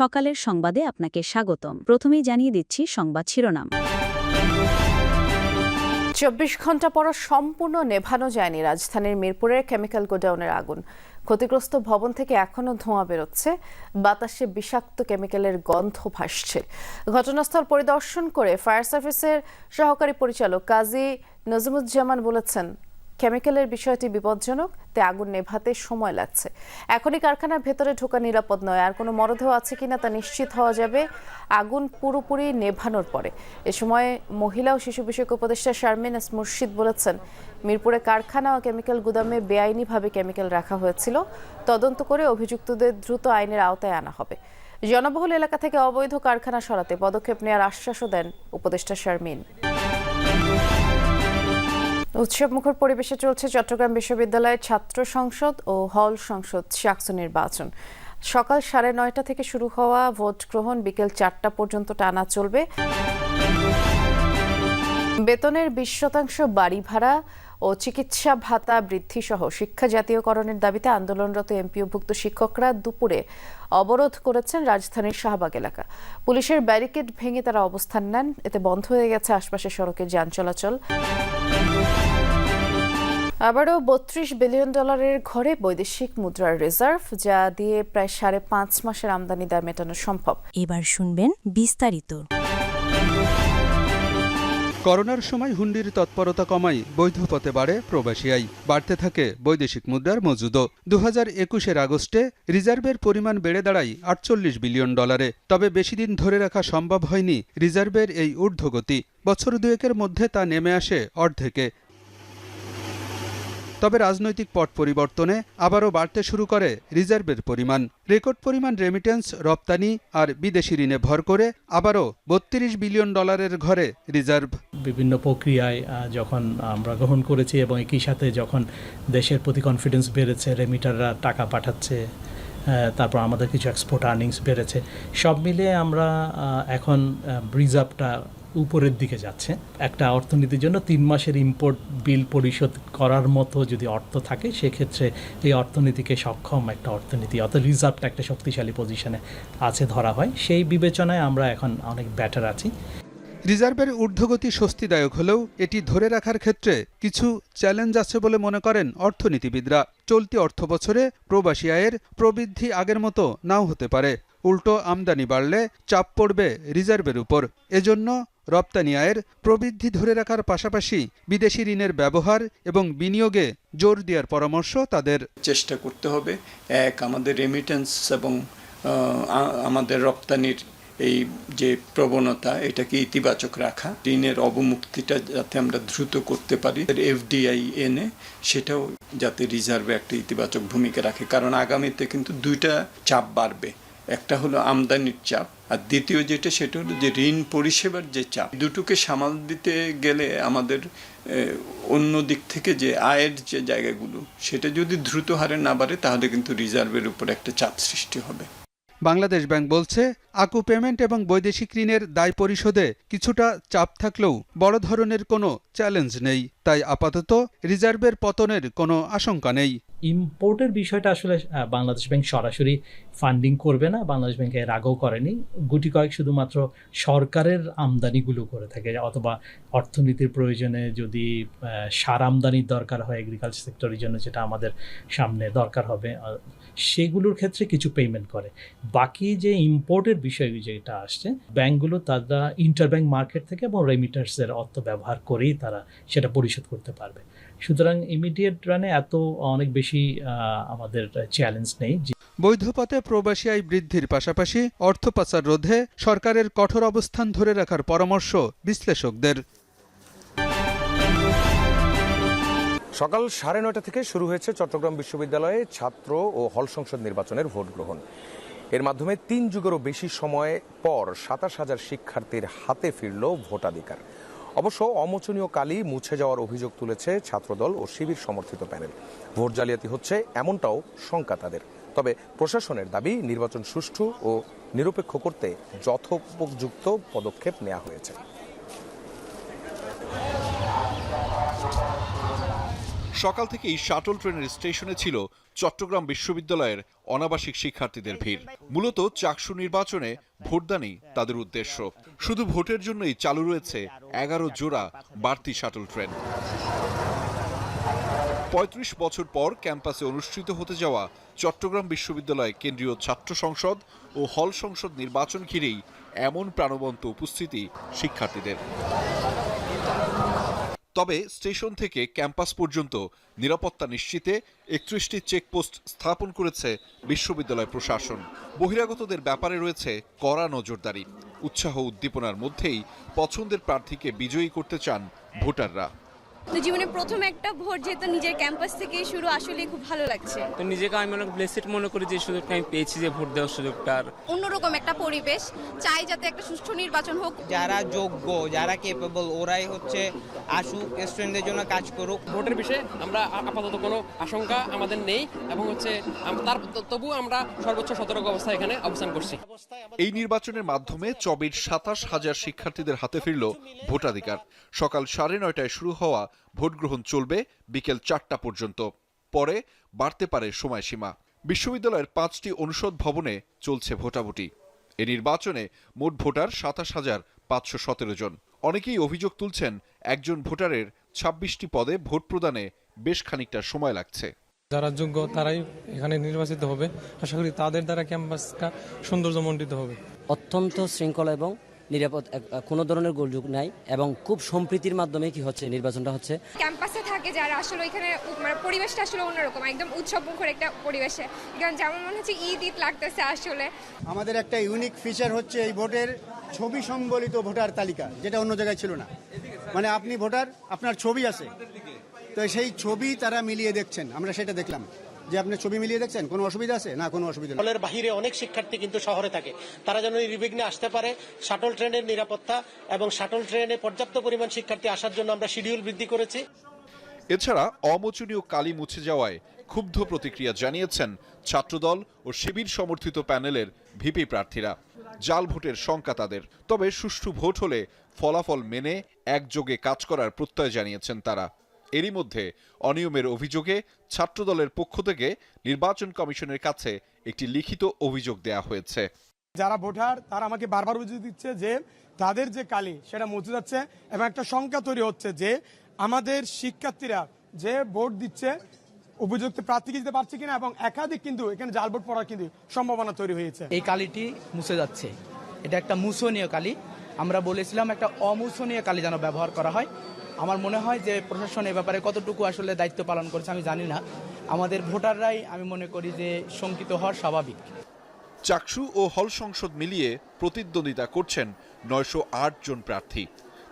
সকালের সংবাদে আপনাকে স্বাগতম। প্রথমেই জানিয়ে দিচ্ছি সংবাদ শিরোনাম। চব্বিশ ঘণ্টা পর সম্পূর্ণ নেভানো যায়নি রাজধানীর মিরপুরের কেমিক্যাল গোডাউনের আগুন। ক্ষতিগ্রস্ত ভবন থেকে এখনও ধোঁয়া বেরোচ্ছে। বাতাসে বিষাক্ত কেমিক্যালের গন্ধ ভাসছে। ঘটনাস্থল পরিদর্শন করে ফায়ার সার্ভিসের সহকারী পরিচালক কাজী নজিমুজ্জামান বলেছেন কেমিক্যালের বিষয়টি বিপজ্জনক, তাই আগুন নেভাতে সময় লাগছে। এখনই কারখানার ভেতরে ঢোকা নিরাপদ নয়। আর কোনো মরদেহ আছে কিনা তা নিশ্চিত হওয়া যাবে আগুন পুরোপুরি নেভানোর পরে। এ সময় মহিলা ও শিশু বিষয়ক উপদেষ্টা শারমিন এস মুর্শিদ বলেছেন, মিরপুরে কারখানা ও কেমিক্যাল গুদামে বেআইনিভাবে কেমিক্যাল রাখা হয়েছিল। তদন্ত করে অভিযুক্তদের দ্রুত আইনের আওতায় আনা হবে। জনবহুল এলাকা থেকে অবৈধ কারখানা সরাতে পদক্ষেপ নেওয়ার আশ্বাসও দেন উপদেষ্টা শারমিন। উৎসব মুখর পরিবেশে চলছে চট্টগ্রাম বিশ্ববিদ্যালয়ের ছাত্র সংসদ ও হল সংসদ শাকসু নির্বাচন। সকাল সাড়ে নয়টা থেকে শুরু হওয়া ভোট গ্রহণ বিকেল চারটা পর্যন্ত টানা চলবে। বেতনের বিশ শতাংশ বাড়ি ভাড়া ও চিকিৎসা ভাতা বৃদ্ধি সহ শিক্ষা জাতীয়করণের দাবিতে আন্দোলনরত এমপিওভুক্ত শিক্ষকরা দুপুরে অবরোধ করেছেন রাজধানীর শাহবাগ এলাকা। পুলিশের ব্যারিকেড ভেঙে তারা অবস্থান নেন। এতে বন্ধ হয়ে গেছে আশপাশের সড়কের যান চলাচল। আবারও বত্রিশ বিলিয়ন ডলারের ঘরে বৈদেশিক মুদ্রার রিজার্ভ, যা দিয়ে প্রায় সাড়ে পাঁচ মাসের আমদানি দায় মেটানো সম্ভব। এবার শুনবেন বিস্তারিত। করোনার সময় হুন্ডির তৎপরতা কমাই বৈধ পথে বাড়ে প্রবাসী বাড়তে থাকে বৈদেশিক মুদ্রার মজুদও। দু হাজার একুশের আগস্টে রিজার্ভের পরিমাণ বেড়ে দাঁড়ায় আটচল্লিশ বিলিয়ন ডলারে। তবে বেশি দিন ধরে রাখা সম্ভব হয়নি রিজার্ভের এই ঊর্ধ্বগতি। বছর দুয়েকের মধ্যে তা নেমে আসে অর্ধেকে। তবে রাজনৈতিক পট পরিবর্তনে আবারও বাড়তে শুরু করে রিজার্ভের পরিমাণ। রেকর্ড পরিমাণ রেমিটেন্স রপ্তানি আর বিদেশি ঋণে ভর করে আবারও বত্রিশ বিলিয়ন ডলারের ঘরে রিজার্ভ। বিভিন্ন প্রক্রিয়ায় যখন আমরা গ্রহণ করেছি এবং একই সাথে যখন দেশের প্রতি কনফিডেন্স বেড়েছে রেমিটাররা টাকা পাঠাচ্ছে তারপর আমাদের কিছু এক্সপোর্ট আর্নিংস বেড়েছে। সব মিলিয়ে আমরা এখন রিজার্ভটা উপরের দিকে যাচ্ছে। একটা অর্থনীতির জন্য তিন মাসের ইম্পোর্ট বিল পরিশোধ করার মতো যদি অর্থ থাকে, সেক্ষেত্রে এই অর্থনীতিকে সক্ষম একটা অর্থনীতি, অর্থাৎ রিজার্ভটা একটা শক্তিশালী পজিশনে আছে ধরা হয়। সেই বিবেচনায় আমরা এখন অনেক ব্যাটার আছি। রিজার্ভের ঊর্ধ্বগতি স্বস্তিদায়ক হলেও এটি ধরে রাখার ক্ষেত্রে কিছু চ্যালেঞ্জ আছে বলে মনে করেন অর্থনীতিবিদরা। চলতি অর্থবছরে প্রবাসী আয়ের প্রবৃদ্ধি আগের মতো নাও হতে পারে। উল্টো আমদানি বাড়লে চাপ পড়বে রিজার্ভের উপর। এজন্য রপ্তানি আয়ের প্রবৃদ্ধি ধরে রাখার পাশাপাশি বিদেশি ঋণের ব্যবহার এবং বিনিয়োগে জোর দেওয়ার পরামর্শ তাদের। চেষ্টা করতে হবে। এক, আমাদের রেমিটেন্স এবং আমাদের রপ্তানির এই যে প্রবণতা এটাকে ইতিবাচক রাখা? ঋণের অবমুক্তিটা যাতে আমরা দ্রুত করতে পারি এফডিআই এনে সেটাও যাতে রিজার্ভে একটা ইতিবাচক ভূমিকা রাখে। কারণ আগামীতে কিন্তু দুইটা চাপ বাড়বে। একটা হলো আমদানির চাপ, আর দ্বিতীয় যেটা, সেটা হলো যে ঋণ পরিষেবার যে চাপ। দুটোকে সামাল দিতে গেলে আমাদের অন্য দিক থেকে যে আয়ের যে জায়গাগুলো, সেটা যদি দ্রুত হারে না বাড়ে, তাহলে কিন্তু রিজার্ভের উপর একটা চাপ সৃষ্টি হবে। বাংলাদেশ ব্যাংক বলছে, আকু পেমেন্ট এবং বৈদেশিক ঋণের দায় পরিশোধে কিছুটা চাপ থাকলেও বড় ধরনের কোনো চ্যালেঞ্জ নেই। তাই আপাতত রিজার্ভের পতনের কোনো আশঙ্কা নেই। ইম্পোর্টের বিষয়টা আসলে বাংলাদেশ ব্যাংক সরাসরি ফান্ডিং করবে না। বাংলাদেশ ব্যাংক এর আগেও করেনি। গুটি কয়েক শুধুমাত্র সরকারের আমদানিগুলো করে থাকে। অথবা অর্থনীতির প্রয়োজনে যদি সার আমদানির দরকার হয় এগ্রিকালচার সেক্টরের জন্য, যেটা আমাদের সামনে দরকার হবে সেগুলোর ক্ষেত্রে কিছু পেমেন্ট করে। বাকি যে ইম্পোর্টের বিষয় যেটা আসছে ব্যাংকগুলো তারা ইন্টার ইন্টারব্যাংক মার্কেট থেকে এবং রেমিটার্সের অর্থ ব্যবহার করেই তারা সেটা পরিশোধ করতে পারবে। সুতরাং ইমিডিয়েট রানে এত অনেক বেশি আহ, আমাদের চ্যালেঞ্জ নেই। বৈধ পথে প্রবাসী আয় বৃদ্ধির পাশাপাশি অর্থ পাচার রোধে সরকারের কঠোর অবস্থান ধরে রাখার পরামর্শ বিশ্লেষকদের। সকাল সাড়ে নয়টা থেকে শুরু হয়েছে চট্টগ্রাম বিশ্ববিদ্যালয়ে ছাত্র ও হল সংসদ নির্বাচনের ভোট গ্রহণ। এর মাধ্যমে তিন যুগেরও বেশি সময় পর সাতাশ হাজার শিক্ষার্থীর হাতে ফিরল ভোটাধিকার। অবশ্য অমোচনীয় কালি মুছে যাওয়ার অভিযোগ তুলেছে ছাত্রদল ও শিবির সমর্থিত প্যানেল। ভোট জালিয়াতি হচ্ছে এমনটাও শঙ্কা তাদের। তবে প্রশাসনের দাবি, নির্বাচন সুষ্ঠু ও নিরপেক্ষ করতে যথোপযুক্ত পদক্ষেপ নেওয়া হয়েছে। সকাল থেকেই শাটল ট্রেনের স্টেশনে ছিল চট্টগ্রাম বিশ্ববিদ্যালয়ের অনাবাসিক শিক্ষার্থীদের ভিড়। মূলত চাকসু নির্বাচনে ভোটদানই তাদের উদ্দেশ্য। শুধু ভোটের জন্যই চালু রয়েছে এগারো জোড়া বাড়তি শাটল ট্রেন। পঁয়ত্রিশ বছর পর ক্যাম্পাসে অনুষ্ঠিত হতে যাওয়া চট্টগ্রাম বিশ্ববিদ্যালয় কেন্দ্রীয় ছাত্র সংসদ ও হল সংসদ নির্বাচন ঘিরেই এমন প্রাণবন্ত উপস্থিতি শিক্ষার্থীদের। তবে স্টেশন থেকে ক্যাম্পাস পর্যন্ত নিরাপত্তা নিশ্চিতে একত্রিশটি চেকপোস্ট স্থাপন করেছে বিশ্ববিদ্যালয় প্রশাসন। বহিরাগতদের ব্যাপারে রয়েছে কড়া নজরদারি। উৎসাহ উদ্দীপনার মধ্যেই পছন্দের প্রার্থীকে বিজয়ী করতে চান ভোটাররা। তো জীবনে প্রথম একটা ভোট যেহেতু নিজের ক্যাম্পাস থেকে শুরু আসলে খুব ভালো লাগছে। তো নিজেকে আমি অনেক ব্লেসেড মনে করি যে সুযোগটা আমি পেয়েছি যে ভোট দেওয়ার সুযোগটা। আর অন্যরকম একটা পরিবেশ। চাই যাতে একটা সুষ্ঠু নির্বাচন হোক। যারা যোগ্য যারা কেপেবল ওরাই হচ্ছে আসুক স্টুডেন্টদের জন্য কাজ করুক। ভোটের বিষয়ে আমরা আপাতত কোনো আশঙ্কা আমাদের নেই এবং হচ্ছে তার তবু আমরা সর্বোচ্চ সতর্ক অবস্থা এখানে অবস্থান করছি। এই নির্বাচনের মাধ্যমে চবির সাতাশ হাজার শিক্ষার্থীদের হাতে ফিরল ভোটাধিকার। সকাল সাড়ে নয়টায় শুরু হওয়া ভোট গ্রহণ চলবে বিকেল চারটা পর্যন্ত। পরে বাড়তে পারে সময়সীমা। বিশ্ববিদ্যালয়ের পাঁচটি অনুষদ ভবনে চলছে ভোটাভুটি। এ নির্বাচনে মোট ভোটার সাতাশ হাজার পাঁচশো সতেরো জন। অনেকেই অভিযোগ তুলছেন একজন ভোটারের ছাব্বিশটি পদে ভোট প্রদানে বেশ খানিকটা সময় লাগছে। যারা যোগ্য তারাই এখানে নির্বাচিত হবে। আশা করি তাদের দ্বারা ক্যাম্পাসটা সৌন্দর্যমণ্ডিত হবে। অত্যন্ত শৃঙ্খলা এবং নিরাপদ কোনো ধরনের গোলযোগ নাই এবং খুব সম্প্রীতির মাধ্যমে কি হচ্ছে নির্বাচনটা হচ্ছে। ক্যাম্পাসে থাকে যারা আসলে ওইখানে মানে পরিবেশটা আসলে অন্যরকম একদম উৎসব মুখর একটা পরিবেশে। কারণ যেমন মনে হচ্ছে ঈদ ঈদ লাগতেছে আসলে। আমাদের একটা ইউনিক ফিচার হচ্ছে এই ভোটের ছবি সম্বলিত ভোটার তালিকা যেটা অন্য জায়গায় ছিল না। মানে আপনি ভোটার আপনার ছবি আছে। তো সেই ছবি তারা মিলিয়ে দেখছেন আমরা সেটা দেখলাম। যে আপনি ছবি মিলিয়ে দেখছেন কোনো অসুবিধা আছে? না কোনো অসুবিধা নেই। হলের বাহিরে অনেক শিক্ষার্থী কিন্তু শহরে থাকে। তারা যেন নির্বিঘ্নে আসতে পারে। শাটল ট্রেনের নিরাপত্তা এবং শাটল ট্রেনে পর্যাপ্ত পরিমাণ শিক্ষার্থী আসার জন্য আমরা শিডিউল বৃদ্ধি করেছি। এছাড়া অমোচনীয় কালি মুছে যাওয়ায় ক্ষুব্ধ প্রতিক্রিয়া জানিয়েছেন ছাত্রদল ও শিবির সমর্থিত প্যানেলের ভিপি প্রার্থীরা। জাল ভোটের শঙ্কা তাদের তবে সুষ্ঠু ভোট হলে ফলাফল মেনে একযোগে কাজ করার প্রত্যয় জানিয়েছেন তারা। এরই মধ্যে অনিয়মের অভিযোগে ছাত্রদলের পক্ষ থেকে নির্বাচন কমিশনের কাছে একটি লিখিত অভিযোগ দেয়া হয়েছে। যারা ভোটার তারা আমাকে বারবার অভিযোগ দিচ্ছে যে তাদের যে কালি সেটা মুছে যাচ্ছে এবং একটা সংখ্যা তৈরি হচ্ছে যে আমাদের শিক্ষার্থীরা যে ভোট দিচ্ছে উপযুক্ত প্রার্থীকে দিতে পারছে কিনা এবং একাধিক কিন্তু এখানে জাল ভোট পড়ার কিন্তু সম্ভাবনা তৈরি হয়েছে। এই কালিটি মুছে যাচ্ছে। এটা একটা মুছনীয় কালি। আমরা বলেছিলাম একটা অমুছনীয় কালি যেন ব্যবহার করা হয়। আমার মনে হয় যে প্রশাসন এ ব্যাপারে কতটুকু আসলে দায়িত্ব পালন করেছে আমি জানি না। আমাদের ভোটাররাই আমি মনে করি যে শঙ্কিত হওয়ার স্বাভাবিক। চাকসু ও হল সংসদ মিলিয়ে প্রতিদ্বন্দ্বিতা করছেন নয়শো জন প্রার্থী।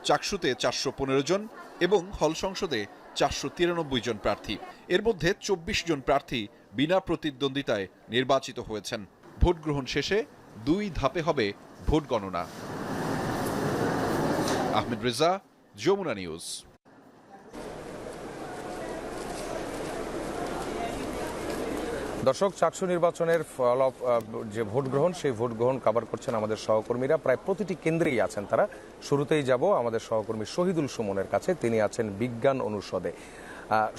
চাকসুতে চারশো পনেরো জন এবং হল সংসদে চারশো তিরানব্বই জন প্রার্থী। এর মধ্যে চব্বিশ জন প্রার্থী বিনা প্রতিদ্বন্দ্বিতায় নির্বাচিত হয়েছেন। ভোট গ্রহণ শেষে দুই ধাপে হবে ভোট গণনা। আহমেদ রেজা যমুনা নিউজ। দর্শক চাকসু নির্বাচনের ফল যে ভোট গ্রহণ, সেই ভোট গ্রহণ কাবার করছেন আমাদের সহকর্মীরা। প্রায় প্রতিটি কেন্দ্রেই আছেন তারা। শুরুতেই যাব আমাদের সহকর্মী শহীদুল সুমনের কাছে। তিনি আছেন বিজ্ঞান অনুষদে।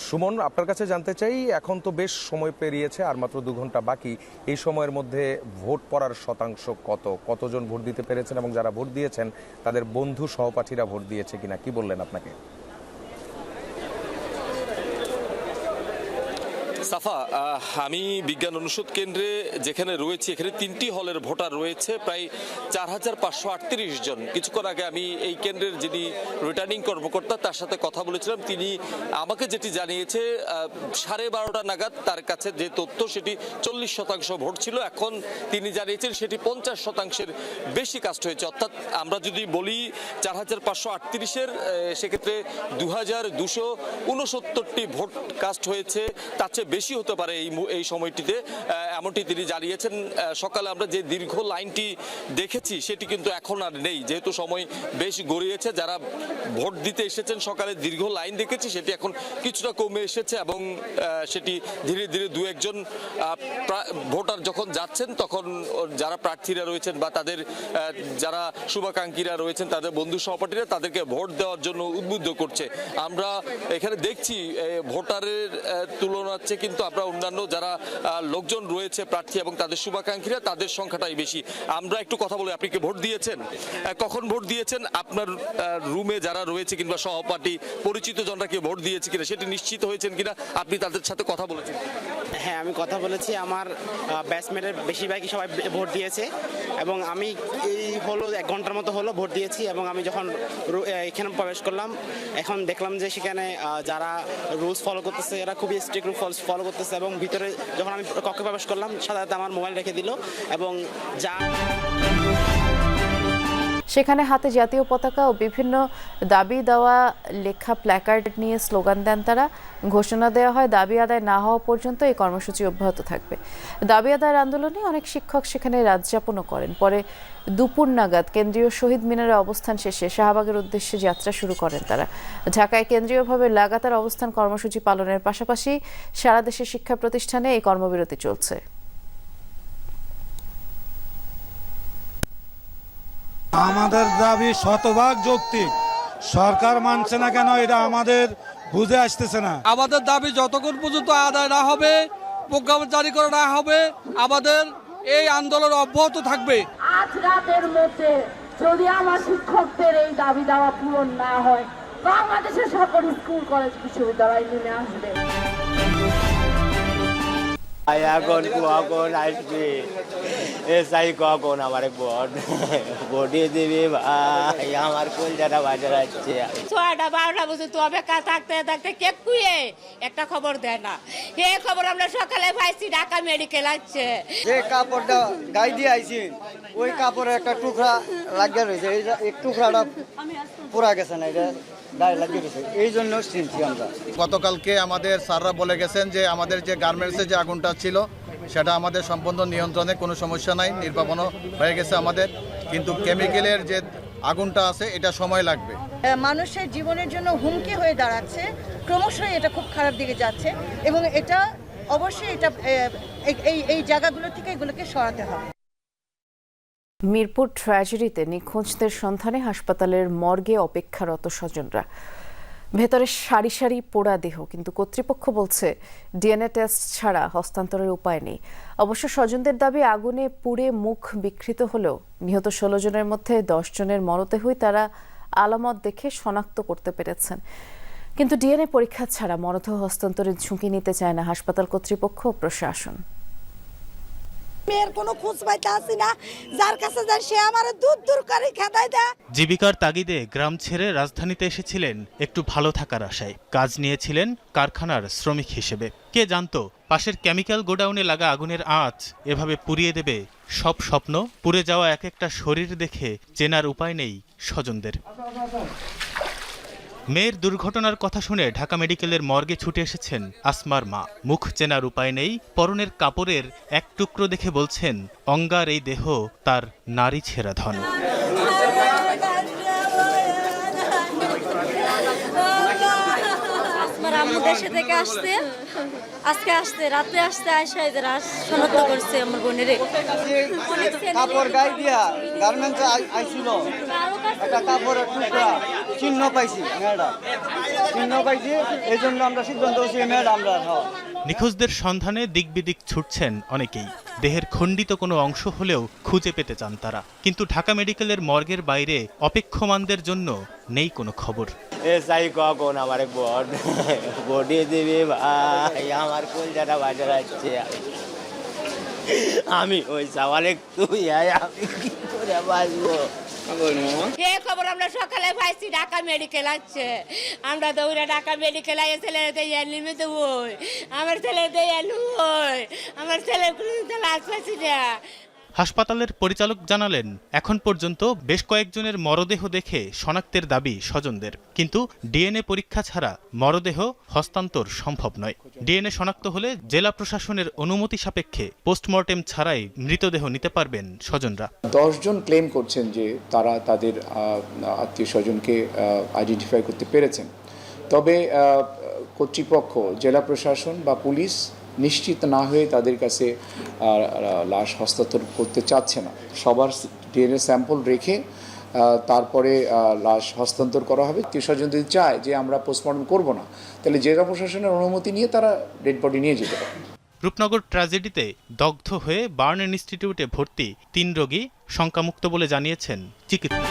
সুমন, আপনার কাছে জানতে চাই, এখন তো বেশ সময় পেরিয়েছে আর মাত্র দু ঘণ্টা বাকি। এই সময়ের মধ্যে ভোট পড়ার শতাংশ কত? কতজন ভোট দিতে পেরেছেন এবং যারা ভোট দিয়েছেন, তাদের বন্ধু সহপাঠীরা ভোট দিয়েছে কিনা? কি বললেন আপনাকে? সাফা আমি বিজ্ঞান অনুষদ কেন্দ্রে যেখানে রয়েছি, এখানে তিনটি হলের ভোটার রয়েছে, প্রায় চার হাজার পাঁচশো আটত্রিশ জন। কিছুক্ষণ আগে আমি এই কেন্দ্রের যিনি রিটার্নিং কর্মকর্তা, তার সাথে কথা বলেছিলাম। তিনি আমাকে যেটি জানিয়েছে সাড়ে বারোটা নাগাদ তার কাছে যে তথ্য, সেটি চল্লিশ শতাংশ ভোট ছিল। এখন তিনি জানিয়েছেন, সেটি পঞ্চাশ শতাংশের বেশি কাস্ট হয়েছে। অর্থাৎ আমরা যদি বলি চার হাজার পাঁচশো আটত্রিশের সেক্ষেত্রে দু হাজার দুশো উনসত্তরটি ভোট কাস্ট হয়েছে। তার চেয়ে বেশি হতে পারে এই এই সময়টিতে। এমনটি তিনি জানিয়েছেন সকালে আমরা যে দীর্ঘ লাইনটি দেখেছি সেটি কিন্তু এখন আর নেই। যেহেতু সময় বেশ গড়িয়েছে যারা ভোট দিতে এসেছেন সকালে দীর্ঘ লাইন দেখেছি সেটি এখন কিছুটা কমে এসেছে এবং সেটি ধীরে ধীরে দু একজন ভোটার যখন যাচ্ছেন তখন যারা প্রার্থীরা রয়েছেন বা তাদের যারা শুভাকাঙ্ক্ষীরা রয়েছেন তাদের বন্ধু সহপাঠীরা তাদেরকে ভোট দেওয়ার জন্য উদ্বুদ্ধ করছে। আমরা এখানে দেখছি ভোটারের আহ, তুলনার চেয়ে কিন্তু আমরা অন্যান্য যারা লোকজন রয়েছে, প্রার্থী এবং তাদের শুভাকাঙ্ক্ষীরা, তাদের সংখ্যাটাই বেশি। আমরা একটু কথা বলে, আপনি কি ভোট দিয়েছেন? কখন ভোট দিয়েছেন? আপনার রুমে যারা রয়েছে কিংবা সহপাঠী, পরিচিত জনরা কি ভোট দিয়েছে কিনা, সেটি নিশ্চিত হয়েছেন কিনা? আপনি তাদের সাথে কথা বলেছেন। হ্যাঁ আমি কথা বলেছি। আমার ব্যাটসম্যানের বেশিরভাগই সবাই ভোট দিয়েছে। এবং আমি এই হলো, এক ঘণ্টার মতো হলো ভোট দিয়েছি। এবং আমি যখন এখানে প্রবেশ করলাম, এখন দেখলাম যে সেখানে যারা রুলস ফলো করতেছে, এরা খুবই স্ট্রিক্ট রুল ফলো করতেছে এবং ভিতরে যখন আমি কক্ষে প্রবেশ করলাম, সাধারণত আমার মোবাইল রেখে দিল এবং যা সেখানে হাতে জাতীয় পতাকা ও বিভিন্ন দাবি দেওয়া লেখা প্ল্যাকার্ড নিয়ে স্লোগান দেন তারা। ঘোষণা দেওয়া হয়, দাবি আদায় না হওয়া পর্যন্ত এই কর্মসূচি অব্যাহত থাকবে। দাবি আদায়ের আন্দোলনে অনেক শিক্ষক সেখানে রাত যাপনও করেন। পরে দুপুর নাগাদ কেন্দ্রীয় শহীদ মিনারে অবস্থান শেষে শাহবাগের উদ্দেশ্যে যাত্রা শুরু করেন তারা। ঢাকায় কেন্দ্রীয়ভাবে লাগাতার অবস্থান কর্মসূচি পালনের পাশাপাশি সারা দেশের শিক্ষা প্রতিষ্ঠানে এই কর্মবিরতি চলছে। আমাদের দাবি শতভাগ যৌক্তিক। সরকার মানছে না কেন এটা আমাদের বুঝে আসতেছে না। আমাদের দাবি যতক্ষণ পর্যন্ত আদায় না হবে প্রজ্ঞাপন জারি করা না হবে আমাদের এই আন্দোলন অব্যাহত থাকবে। আজ রাতের মধ্যে যদি আমার শিক্ষকদের এই দাবি দাওয়া পূরণ না হয় বাংলাদেশের সকল স্কুল কলেজ বিশ্ববিদ্যালয় নেমে আসবে। এখন কখন আসবে। এসআই কখন আমার ভোট ভোটে দেবে ভাই আমার কলজাটা বাজার আসছে ছয়টা বারোটা বছর তো অপেক্ষা থাকতে থাকতে কে কুয়ে একটা খবর দেয় না। এ খবর আমরা সকালে পাইছি ঢাকা মেডিকেল আছে। যে কাপড়টা গাই দিয়ে আইছি ওই কাপড়ে একটা টুকরা লাগিয়ে রয়েছে। এই টুকরাটা পুরা গেছে না এটা গায়ে লাগিয়ে রয়েছে এই জন্য চিনছি আমরা। গতকালকে আমাদের স্যাররা বলে গেছেন যে আমাদের যে গার্মেন্টসে যে আগুনটা ছিল সেটা আমাদের সম্পূর্ণ নিয়ন্ত্রণে কোনো সমস্যা নাই নির্বাপনও হয়ে গেছে আমাদের। কিন্তু কেমিক্যালের যে আগুনটা আছে এটা সময় লাগবে। মানুষের জীবনের জন্য হুমকি হয়ে দাঁড়াচ্ছে। ক্রমশই এটা খুব খারাপ দিকে যাচ্ছে এবং এটা অবশ্যই এটা এই এই জায়গাগুলো থেকে এগুলোকে সরাতে হবে। মিরপুর ট্র্যাজেডিতে নিখোঁজদের সন্ধানে হাসপাতালের মর্গে অপেক্ষারত স্বজনরা। ভেতরে সারি সারি পোড়া দেহ, কিন্তু কর্তৃপক্ষ বলছে ডিএনএ টেস্ট ছাড়া হস্তান্তরের উপায় নেই। অবশ্য স্বজনদের দাবি, আগুনে পুড়ে মুখ বিকৃত হলেও নিহত ষোলো জনের মধ্যে দশ জনের মরদেহই তারা আলামত দেখে শনাক্ত করতে পেরেছেন। কিন্তু ডিএনএ পরীক্ষা ছাড়া মরদেহ হস্তান্তরের ঝুঁকি নিতে চায় না হাসপাতাল কর্তৃপক্ষ প্রশাসন। জীবিকার তাগিদে গ্রাম ছেড়ে রাজধানীতে এসেছিলেন একটু ভালো থাকার আশায়। কাজ নিয়েছিলেন কারখানার শ্রমিক হিসেবে। কে জানতো, পাশের কেমিক্যাল গোডাউনে লাগা আগুনের আঁচ এভাবে পুড়িয়ে দেবে। সব স্বপ্ন, পুড়ে যাওয়া এক একটা শরীর দেখে চেনার উপায় নেই স্বজনদের। মেয়ের দুর্ঘটনার কথা শুনে ঢাকা মেডিকেলের মর্গে ছুটে এসেছেন আসমার মা। মুখ চেনার উপায় নেই পরনের কাপড়ের এক টুকরো দেখে বলছেন অঙ্গার এই দেহ তার নারী ছেঁড়া ধন। আমার আম্মু দেশে থেকে আসছে। আজকে আসছে রাতে আসতে আসে এদের শনাক্ত করছে আমার বোনের। কাপড় গায়ে দিয়া গার্মেন্টসে আইছিল। একটা কাপড়ের টুকরা চিহ্ন পাইছি মেয়েটা চিহ্ন পাইছি এই জন্য আমরা সিদ্ধান্ত হচ্ছি মেয়েটা আমরা হ্যাঁ নিখোঁজদের সন্ধানে দিকবিদিক ছুটছেন অনেকেই। দেহের খণ্ডিত কোনো অংশ হলেও খুঁজে পেতে চান তারা। কিন্তু ঢাকা মেডিকেলের মর্গের বাইরে অপেক্ষমানদের জন্য নেই কোনো খবর। এসআই কখন আমার ভোট ভোটে দেবে ভাই আমার কলজাটা বাজার আসছে আমি ওই সওয়ালে তুই আয় আমি কি করে বাঁচবো এ খবর আমরা সকালে পাইছি, ঢাকা মেডিকেল আছে। আমরা দৌড়ে ঢাকা মেডিকেল আইয়ে ছেলেতে নিমে দেবো। আমার ছেলেতে ওই আমার ছেলে কোনো লাশ পাইছি না। হাসপাতালের পরিচালক জানালেন, এখন পর্যন্ত বেশ কয়েকজনের মরদেহ দেখে শনাক্তের দাবি স্বজনদের। কিন্তু ডিএনএ পরীক্ষা ছাড়া মরদেহ হস্তান্তর সম্ভব নয়। ডিএনএ শনাক্ত হলে জেলা প্রশাসনের অনুমতি সাপেক্ষে পোস্টমর্টেম ছাড়াই মৃতদেহ নিতে পারবেন স্বজনরা। দশজন ক্লেম করছেন যে তারা তাদের আত্মীয় স্বজনকে আইডেন্টিফাই করতে পেরেছেন। তবে কর্তৃপক্ষ, জেলা প্রশাসন বা পুলিশ নিশ্চিত না হয়ে তাদের কাছে লাশ হস্তান্তর করতে চাচ্ছে না। সবার ডিএনএ স্যাম্পল রেখে তারপরে লাশ হস্তান্তর করা হবে। স্বজন যদি চায় যে আমরা পোস্টমর্টম করব না, তাহলে জেলা প্রশাসনের অনুমতি নিয়ে তারা ডেড বডি নিয়ে যেতে পারে। রূপনগর ট্র্যাজেডিতে দগ্ধ হয়ে বার্ন ইনস্টিটিউটে ভর্তি তিন রোগী শঙ্কামুক্ত বলে জানিয়েছেন চিকিৎসক।